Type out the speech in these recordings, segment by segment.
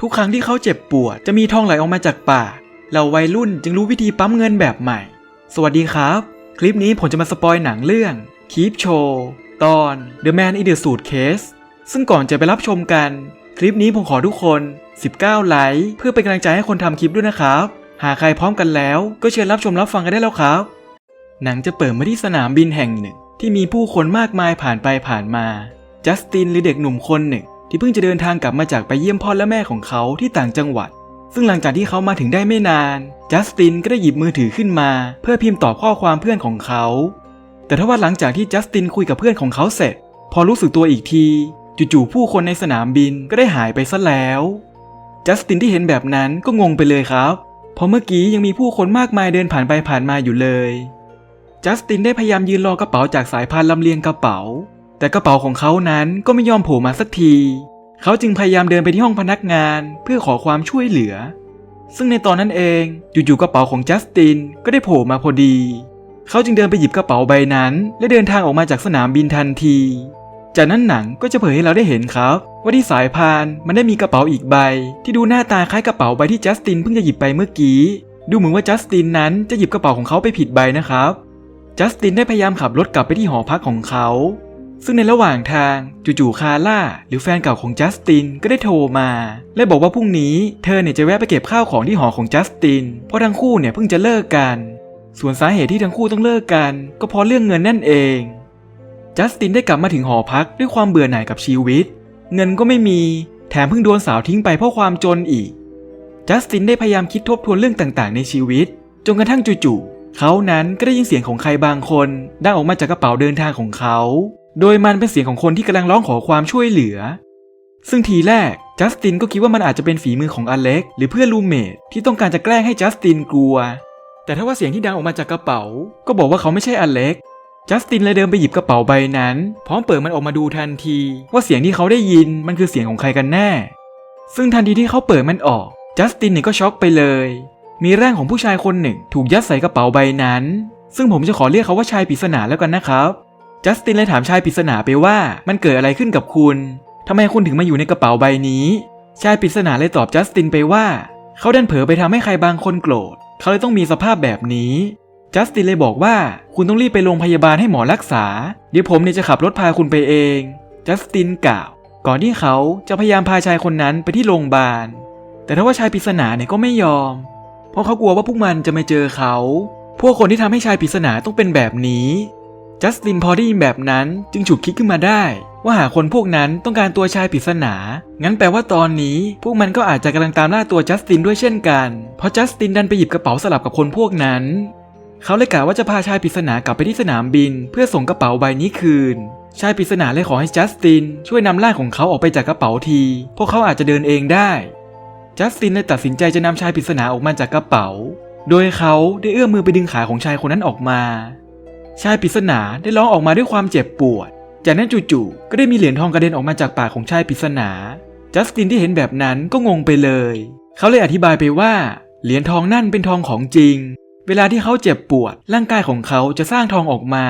ทุกครั้งที่เขาเจ็บปวดจะมีทองไหลออกมาจากปากเราวัยรุ่นจึงรู้วิธีปั๊มเงินแบบใหม่ สวัสดีครับ คลิปนี้ผมจะมาสปอยหนังเรื่อง Keep Show ตอน The Man in the Suitcase ซึ่งก่อนจะไปรับชมกัน คลิปนี้ผมขอทุกคน 19 ไลค์เพื่อเป็นกำลังใจให้คนทำคลิปด้วยนะครับ หากใครพร้อมกันแล้วก็เชิญรับชมรับฟังกันได้แล้วครับ หนังจะเปิดมาที่สนามบินแห่งหนึ่ง ที่มีผู้คนมากมายผ่านไปผ่านมา จัสตินหรือเด็กหนุ่มคนหนึ่ง ที่เพิ่งจะเดินทางกลับมาจากไปเยี่ยมพ่อและแม่ของเขาที่ต่างจังหวัด ซึ่งหลังจากที่เขามาถึงได้ไม่นาน จัสตินก็ได้หยิบมือถือขึ้นมา เพื่อพิมพ์ตอบข้อความเพื่อนของเขา แต่ถ้าว่าหลังจากที่จัสตินคุยกับเพื่อนของเขาเสร็จ พอรู้สึกตัวอีกทีจู่ๆผู้คนในสนามบินก็ได้หายไปซะแล้ว จัสตินที่เห็นแบบนั้นก็งงไปเลยครับเพราะเมื่อกี้ยังมีผู้คนมากมายเดินผ่านไปผ่านมาอยู่เลย จัสตินได้พยายามยืนรอกระเป๋าจากสายพานลำเลียงกระเป๋า แต่กระเป๋าของเขานั้นก็ไม่ยอมโผล่มาสักที เขาจึงพยายามเดินไปที่ห้องพนักงานเพื่อขอความช่วยเหลือ ซึ่งในตอนนั้นเองจู่ๆกระเป๋าของจัสตินก็ได้โผล่มาพอดี เขาจึงเดินไปหยิบกระเป๋าใบนั้น และเดินทางออกมาจากสนามบินทันที จากนั้นหนังก็จะเผยให้เราได้เห็นครับ ว่าที่สายพานมันได้มีกระเป๋าอีกใบ ที่ดูหน้าตาคล้ายกระเป๋าใบที่จัสตินเพิ่งจะหยิบไปเมื่อกี้ ดูเหมือนว่าจัสตินนั้นจะหยิบกระเป๋าของเขาไปผิดใบนะครับจัสตินได้พยายามขับรถกลับไปที่หอพักของเขา ซึ่งในระหว่างทางจู่ๆคาร่า หรือแฟนเก่าของจัสตินก็ได้โทรมา และบอกว่าพรุ่งนี้เธอเนี่ยจะแวะไปเก็บข้าวของที่หอของจัสติน เพราะทั้งคู่เนี่ยเพิ่งจะเลิกกัน ส่วนสาเหตุที่ทั้งคู่ต้องเลิกกัน ก็เพราะเรื่องเงินนั่นเอง จัสตินได้กลับมาถึงหอพักด้วยความเบื่อหน่ายกับชีวิต เงินก็ไม่มี แถมเพิ่งโดนสาวทิ้งไปเพราะความจนอีก จัสตินได้พยายามคิดทบทวนเรื่องต่างๆ ในชีวิต จนกระทั่งจู่ๆเขานั้นก็ได้ยินเสียงของใครบางคนดังออกมาจากกระเป๋าเดินทางของเขา โดยมันเป็นเสียงของคนที่กำลังร้องขอความช่วยเหลือ ซึ่งทีแรกจัสตินก็คิดว่ามันอาจจะเป็นฝีมือของอเล็ก หรือเพื่อนรูเมทที่ต้องการจะแกล้งให้จัสตินกลัว แต่ถ้าว่าเสียงที่ดังออกมาจากกระเป๋า ก็บอกว่าเขาไม่ใช่อเล็ก จัสตินเลยเดินไปหยิบกระเป๋าใบนั้น พร้อมเปิดมันออกมาดูทันที ว่าเสียงที่เขาได้ยินมันคือเสียงของใครกันแน่ ซึ่งทันทีที่เขาเปิดมันออก จัสตินเนี่ยก็ช็อกไปเลย มีร่างของผู้ชายคนหนึ่ง ถูกยัดใส่กระเป๋าใบนั้น ซึ่งผมจะขอเรียกเขาว่าชายปริศนาแล้วกันนะครับ จัสตินเลยถามชายปริศนาไปว่ามันเกิดอะไรขึ้นกับคุณทำไมคุณถึงมาอยู่ในกระเป๋าใบนี้ ชายปริศนาเลยตอบจัสตินไปว่า เขาดันเผลอไปทำให้ใครบางคนโกรธ เขาเลยต้องมีสภาพแบบนี้ จัสตินเลยบอกว่าคุณต้องรีบไปโรงพยาบาลให้หมอรักษา เดี๋ยวผมเนี่ยจะขับรถพาคุณไปเอง จัสตินกล่าว ก่อนที่เขาจะพยายามพาชายคนนั้นไปที่โรงพยาบาล แต่ถ้าว่าชายปริศนาเนี่ยก็ไม่ยอม เพราะเขากลัวว่าพวกมันจะมาเจอเขา พวกคนที่ทำให้ชายปริศนาต้องเป็นแบบนี้ จัสตินพอได้ยินแบบนั้นจึงฉุกคิดขึ้นมาได้ ว่าหากคนพวกนั้นต้องการตัวชายปริศนา งั้นแปลว่าตอนนี้พวกมันก็อาจจะกำลังตามล่าตัวจัสตินด้วยเช่นกัน เพราะจัสตินดันไปหยิบกระเป๋าสลับกับคนพวกนั้น เขาเลยกล่าวว่าจะพาชายปริศนากลับไปที่สนามบิน เพื่อส่งกระเป๋าใบนี้คืน ชายปริศนาเลยขอให้จัสตินช่วยนำร่างของเขาออกไปจากกระเป๋าที พวกเขาอาจจะเดินเองได้ จัสตินเลยตัดสินใจจะนำชายปริศนาออกมาจากกระเป๋า โดยเขาได้เอื้อมมือไปดึงขาของชายคนนั้นออกมา ชายปริศนาได้ร้องออกมาด้วยความเจ็บปวด จากนั้นจู่ๆก็ได้มีเหรียญทองกระเด็นออกมาจากปากของชายปริศนา จัสตินที่เห็นแบบนั้นก็งงไปเลย เขาเลยอธิบายไปว่า เหรียญทองนั่นเป็นทองของจริง เวลาที่เขาเจ็บปวด ร่างกายของเขาจะสร้างทองออกมา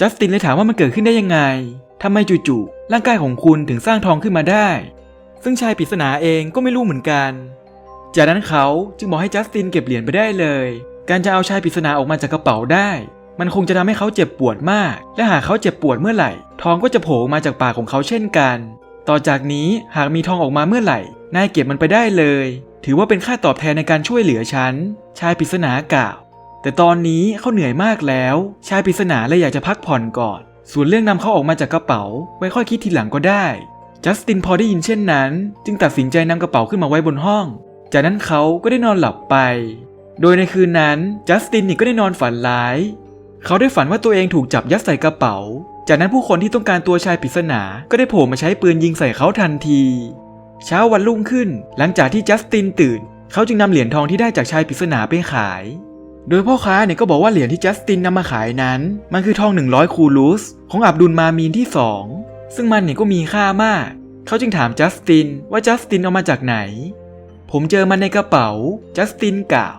จัสตินเลยถามว่ามันเกิดขึ้นได้ยังไงทำไมจู่ๆร่างกายของคุณถึงสร้างทองขึ้นมาได้ ซึ่งชายปริศนาเองก็ไม่รู้เหมือนกัน จากนั้นเขาจึงบอกให้จัสตินเก็บเหรียญไปได้เลย การจะเอาชายปริศนาออกมาจากกระเป๋าได้ มันคงจะทำให้เขาเจ็บปวดมาก และหากเขาเจ็บปวดเมื่อไหร่ ทองก็จะโผล่มาจากปากของเขาเช่นกัน ต่อจากนี้หากมีทองออกมาเมื่อไหร่ นายเก็บมันไปได้เลย ถือว่าเป็นค่าตอบแทนในการช่วยเหลือฉัน ชายปริศนากล่าว แต่ตอนนี้เขาเหนื่อยมากแล้ว ชายปริศนาเลยอยากจะพักผ่อนก่อน ส่วนเรื่องนำเขาออกมาจากกระเป๋า ไว้ค่อยคิดทีหลังก็ได้ จัสตินพอได้ยินเช่นนั้น จึงตัดสินใจนำกระเป๋าขึ้นมาไว้บนห้อง จากนั้นเขาก็ได้นอนหลับไป โดยในคืนนั้น จัสตินนี่ก็ได้นอนฝันร้าย เขาได้ฝันว่าตัวเองถูกจับยัดใส่กระเป๋า จากนั้นผู้คนที่ต้องการตัวชายปริศนาก็ได้โผล่มาใช้ปืนยิงใส่เขาทันที เช้าวันรุ่งขึ้น หลังจากที่จัสตินตื่น เขาจึงนำเหรียญทองที่ได้จากชายปริศนาไปขาย โดยพ่อค้าเนี่ยก็บอกว่าเหรียญที่จัสตินนำมาขายนั้น มันคือทอง 100 คูลูส ของอับดุลมามีนที่ 2 ซึ่งมันเนี่ยก็มีค่ามาก เขาจึงถามจัสตินว่าจัสตินเอามาจากไหน ผมเจอมันในกระเป๋า จัสตินกล่าว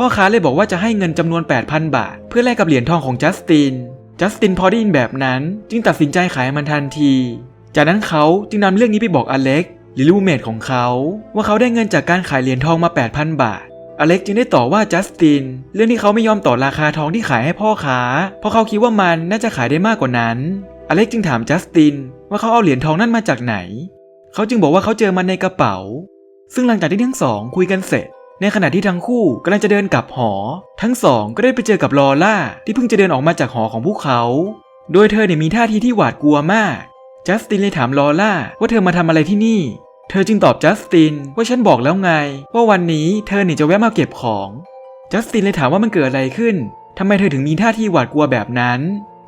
พ่อค้าเลยบอกว่าจะให้เงินจำนวน 8,000 บาท เพื่อแลกกับเหรียญทองของจัสติน จัสตินพอได้ยินแบบนั้น จึงตัดสินใจขายมันทันที จากนั้นเขาจึงนำเรื่องนี้ไปบอกอเล็กหรือลูเมดของเขา ว่าเขาได้เงินจากการขายเหรียญทองมา 8,000 บาท อเล็กจึงได้ต่อว่าจัสติน เรื่องที่เขาไม่ยอมต่อราคาทองที่ขายให้พ่อค้า เพราะเขาคิดว่ามันน่าจะขายได้มากกว่านั้น อเล็กจึงถามจัสติน ว่าเขาเอาเหรียญทองนั่นมาจากไหน เขาจึงบอกว่าเขาเจอมันในกระเป๋า ซึ่งหลังจากที่ทั้งสองคุยกันเสร็จ ในขณะที่ทั้งคู่กำลังจะเดินกลับหอ ทั้งสองก็ได้ไปเจอกับลอล่าที่เพิ่งจะเดินออกมาจากหอของพวกเขา โดยเธอเนี่ยมีท่าทีที่หวาดกลัวมาก จัสตินเลยถามลอล่าว่าเธอมาทำอะไรที่นี่ เธอจึงตอบจัสตินว่าฉันบอกแล้วไง ว่าวันนี้เธอเนี่ยจะแวะมาเก็บของ จัสตินเลยถามว่ามันเกิดอะไรขึ้นทำไมเธอถึงมีท่าทีหวาดกลัวแบบนั้น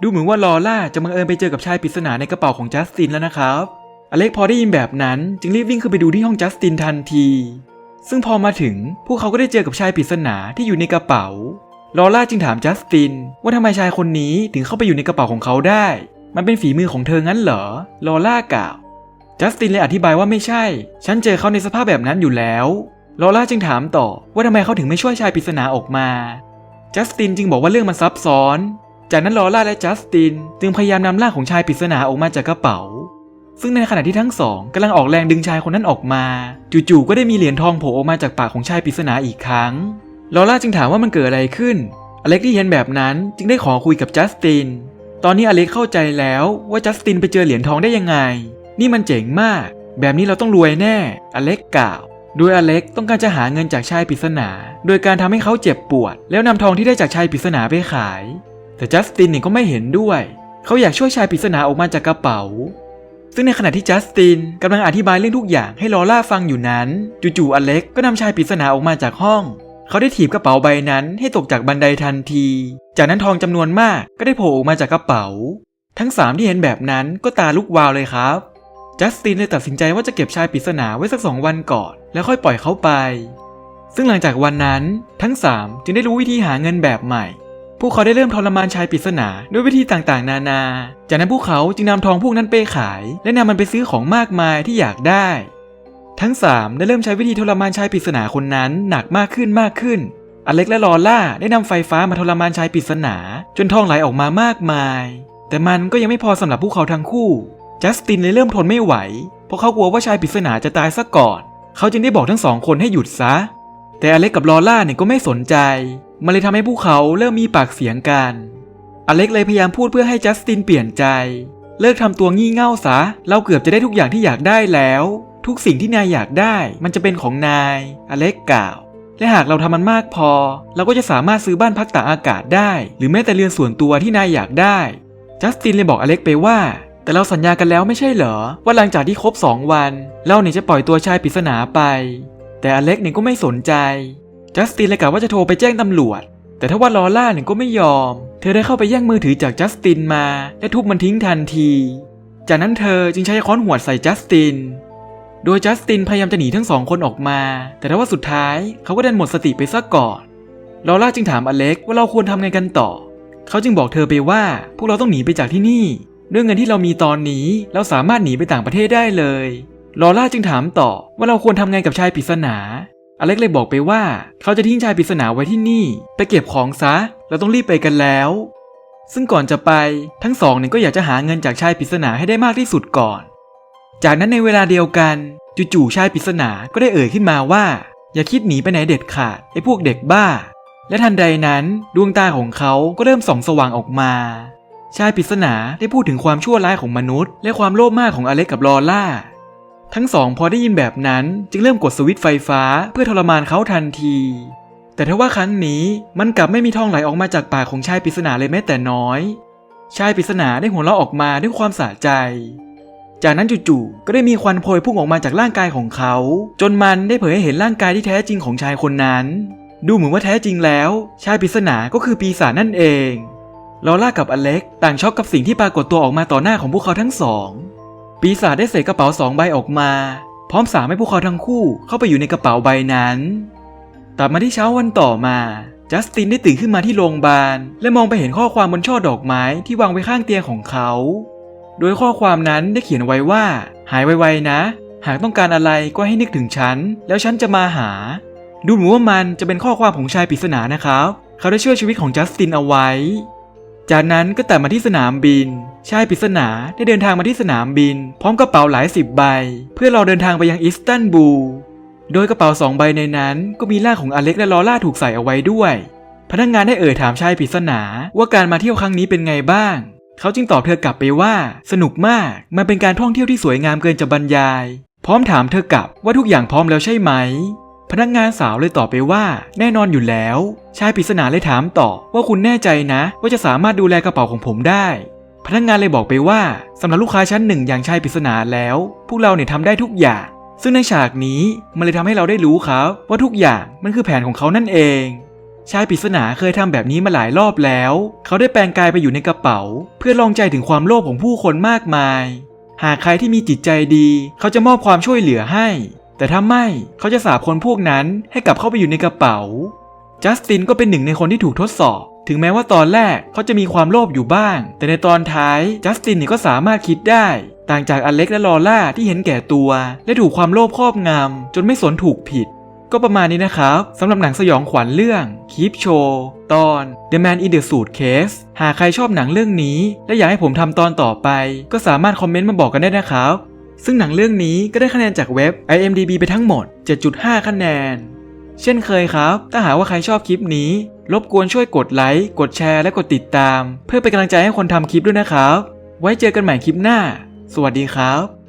ดูเหมือนว่าลอล่าจะบังเอิญไปเจอกับชายปริศนาในกระเป๋าของจัสตินแล้วนะครับ อเล็กพอได้ยินแบบนั้น จึงรีบวิ่งขึ้นไปดูที่ห้องจัสตินทันที ซึ่งพอมาถึงพวกเขาก็ได้เจอกับชายปริศนาที่อยู่ในกระเป๋า ลอล่าจึงถามจัสติน ว่าทำไมชายคนนี้ถึงเข้าไปอยู่ในกระเป๋าของเขาได้ มันเป็นฝีมือของเธองั้นเหรอ ลอล่ากล่าว จัสตินเลยอธิบายว่าไม่ใช่ ฉันเจอเขาในสภาพแบบนั้นอยู่แล้ว ลอล่าจึงถามต่อว่าทำไมเขาถึงไม่ช่วยชายปริศนาออกมา จัสตินจึงบอกว่าเรื่องมันซับซ้อน จากนั้นลอล่าและจัสตินจึงพยายามนำร่างของชายปริศนาออกมาจากกระเป๋า ซึ่งในขณะที่ทั้งสองกำลังออกแรงดึงชายคนนั้นออกมา จู่ๆก็ได้มีเหรียญทองโผล่ออกมาจากปากของชายปริศนาอีกครั้งลอล่าจึงถามว่ามันเกิดอะไรขึ้น อเล็กที่เห็นแบบนั้นจึงได้ขอคุยกับจัสติน ตอนนี้อเล็กเข้าใจแล้วว่าจัสตินไปเจอเหรียญทองได้ยังไง นี่มันเจ๋งมาก แบบนี้เราต้องรวยแน่ อเล็กกล่าว โดยอเล็กต้องการจะหาเงินจากชายปริศนา โดยการทำให้เขาเจ็บปวด แล้วนำทองที่ได้จากชายปริศนาไปขาย แต่จัสตินเนี่ยก็ไม่เห็นด้วย เขาอยากช่วยชายปริศนาออกมาจากกระเป๋า ซึ่งในขณะที่จัสตินกำลังอธิบายเรื่องทุกอย่างให้ลอล่าฟังอยู่นั้น จู่ๆอเล็กก็นำชายปริศนาออกมาจากห้อง เขาได้ถีบกระเป๋าใบนั้นให้ตกจากบันไดทันที จากนั้นทองจำนวนมากก็ได้โผล่ออกมาจากกระเป๋า ทั้งสามที่เห็นแบบนั้นก็ตาลุกวาวเลยครับจัสตินเลยตัดสินใจว่าจะเก็บชายปริศนาไว้สักสองวันก่อน แล้วค่อยปล่อยเขาไป ซึ่งหลังจากวันนั้นทั้งสามจึงได้รู้วิธีหาเงินแบบใหม่ พวกเขาได้เริ่มทรมานชายปริศนาด้วยวิธีต่างๆ นานา จากนั้นพวกเขาจึงนำทองพวกนั้นไปขาย และนำมันไปซื้อของมากมายที่อยากได้ ทั้งสามได้เริ่มใช้วิธีทรมานชายปริศนาคนนั้นหนักมากขึ้นมากขึ้น อเล็กและลอล่าได้นำไฟฟ้ามาทรมานชายปริศนา จนทองไหลออกมามากมาย แต่มันก็ยังไม่พอสำหรับพวกเขาทั้งคู่จัสตินเลยเริ่มทนไม่ไหว เพราะเขากลัวว่าชายปริศนาจะตายซะก่อน เขาจึงได้บอกทั้งสองคนให้หยุดซะ แต่อเล็กกับลอล่าเนี่ยก็ไม่สนใจ มันเลยทำให้พวกเขาเริ่มมีปากเสียงกัน อเล็กเลยพยายามพูดเพื่อให้จัสตินเปลี่ยนใจ เลิกทำตัวงี่เง่าซะ เราเกือบจะได้ทุกอย่างที่อยากได้แล้ว ทุกสิ่งที่นายอยากได้ มันจะเป็นของนาย อเล็กกล่าว และหากเราทำมันมากพอ เราก็จะสามารถซื้อบ้านพักตากอากาศได้ หรือแม้แต่เรือนส่วนตัวที่นายอยากได้ จัสตินเลยบอกอเล็กไปว่า แต่เราสัญญากันแล้วไม่ใช่เหรอ ว่าหลังจากที่ครบ 2 วัน เราเนี่ยจะปล่อยตัวชายปริศนาไป แต่อเล็กเนี่ยก็ไม่สนใจ จัสตินเลยกล่าวว่าจะโทรไปแจ้งตำรวจ แต่ถ้าว่าลอล่าเนี่ยก็ไม่ยอม เธอได้เข้าไปแย่งมือถือจากจัสตินมา และทุบมันทิ้งทันที จากนั้นเธอจึงใช้ค้อนหวดใส่จัสติน โดยจัสตินพยายามจะหนีทั้งสองคนออกมา แต่ถ้าว่าสุดท้ายเขาก็ดันหมดสติไปซะก่อน ลอล่าจึงถามอเล็กว่าเราควรทำไงกันต่อ เขาจึงบอกเธอไปว่าพวกเราต้องหนีไปจากที่นี่ด้วยเงินที่เรามีตอนนี้เราสามารถหนีไปต่างประเทศได้เลย ลอล่าจึงถามต่อว่าเราควรทำไงกับชายปริศนา อเล็กเลยบอกไปว่า เขาจะทิ้งชายปริศนาไว้ที่นี่ ไปเก็บของซะ เราต้องรีบไปกันแล้ว ซึ่งก่อนจะไปทั้งสองเนี่ยก็อยากจะหาเงินจากชายปริศนาให้ได้มากที่สุดก่อน จากนั้นในเวลาเดียวกัน จู่ๆชายปริศนาก็ได้เอ่ยขึ้นมาว่า อย่าคิดหนีไปไหนเด็ดขาดไอ้พวกเด็กบ้า และทันใดนั้นดวงตาของเขาก็เริ่มส่องสว่างออกมาชายปริศนาได้พูดถึงความชั่วร้ายของมนุษย์ และความโลภมากของอเล็กกับลอล่า ทั้งสองพอได้ยินแบบนั้นจึงเริ่มกดสวิตช์ไฟฟ้าเพื่อทรมานเขาทันที แต่ถ้าว่าครั้งนี้มันกลับไม่มีทองไหลออกมาจากปากของชายปริศนาเลยแม้แต่น้อย ชายปริศนาได้หัวเราะออกมาด้วยความสะใจ จากนั้นจู่ๆก็ได้มีควันโพยพุ่งออกมาจากร่างกายของเขา จนมันได้เผยให้เห็นร่างกายที่แท้จริงของชายคนนั้น ดูเหมือนว่าแท้จริงแล้ว ชายปริศนาก็คือปีศาจนั่นเองลอล่ากับอเล็กต่างช็อกกับสิ่งที่ปรากฏตัวออกมาต่อหน้าของพวกเขาทั้งสอง ปีศาจได้เสกกระเป๋าสองใบออกมา พร้อมสาให้พวกเขาทั้งคู่เข้าไปอยู่ในกระเป๋าใบนั้น ตัดมาที่เช้าวันต่อมาจัสตินได้ตื่นขึ้นมาที่โรงพยาบาล และมองไปเห็นข้อความบนช่อดอกไม้ที่วางไว้ข้างเตียงของเขา โดยข้อความนั้นได้เขียนไว้ว่า หายไวๆนะ หากต้องการอะไรก็ให้นึกถึงฉัน แล้วฉันจะมาหา ดูเหมือนว่ามันจะเป็นข้อความของชายปริศนานะครับ เขาได้ช่วยชีวิตของจัสตินเอาไว้ จากนั้นก็ตัดมาที่สนามบิน ชายปริศนาได้เดินทางมาที่สนามบิน พร้อมกระเป๋าหลายสิบใบ เพื่อรอเดินทางไปยังอิสตันบูล โดยกระเป๋าสองใบในนั้น ก็มีร่างของอเล็กและลอร่าถูกใส่เอาไว้ด้วย พนักงานได้เอ่ยถามชายปริศนาว่าการมาเที่ยวครั้งนี้เป็นไงบ้าง เขาจึงตอบเธอกลับไปว่า สนุกมาก มันเป็นการท่องเที่ยวที่สวยงามเกินจะบรรยาย พร้อมถามเธอกลับว่าทุกอย่างพร้อมแล้วใช่ไหม พนักงานสาวเลยตอบไปว่า แน่นอนอยู่แล้ว ชายปริศนาเลยถามต่อว่าคุณแน่ใจนะ ว่าจะสามารถดูแลกระเป๋าของผมได้ พนักงานเลยบอกไปว่าสำหรับลูกค้าชั้นหนึ่งอย่างชายปริศนาแล้ว พวกเราเนี่ยทำได้ทุกอย่าง ซึ่งในฉากนี้มันเลยทำให้เราได้รู้ครับว่าทุกอย่างมันคือแผนของเขานั่นเอง ชายปริศนาเคยทำแบบนี้มาหลายรอบแล้ว เขาได้แปลงกายไปอยู่ในกระเป๋า เพื่อลองใจถึงความโลภของผู้คนมากมาย หากใครที่มีจิตใจดี เขาจะมอบความช่วยเหลือให้ แต่ถ้าไม่เขาจะสาบคนพวกนั้นให้กลับเข้าไปอยู่ในกระเป๋าจัสตินก็เป็นหนึ่งในคนที่ถูกทดสอบ ถึงแม้ว่าตอนแรกเขาจะมีความโลภอยู่บ้าง แต่ในตอนท้ายจัสตินเนี่ยก็สามารถคิดได้ ต่างจากอเล็กและลอร่าที่เห็นแก่ตัว และถูกความโลภครอบงำจนไม่สนถูกผิด ก็ประมาณนี้นะครับสำหรับหนังสยองขวัญเรื่อง Keep Show ตอน The Man in the Suit Case หากใครชอบหนังเรื่องนี้ และอยากให้ผมทำตอนต่อไป ก็สามารถคอมเมนต์มาบอกกันได้นะครับซึ่งหนังเรื่องนี้ก็ได้คะแนนจากเว็บ IMDB ไปทั้งหมด 7.5 คะแนน เช่นเคยครับ ถ้าหากว่าใครชอบคลิปนี้ รบกวนช่วยกดไลค์ กดแชร์และกดติดตาม เพื่อเป็นกำลังใจให้คนทำคลิปด้วยนะครับ ไว้เจอกันใหม่คลิปหน้า สวัสดีครับ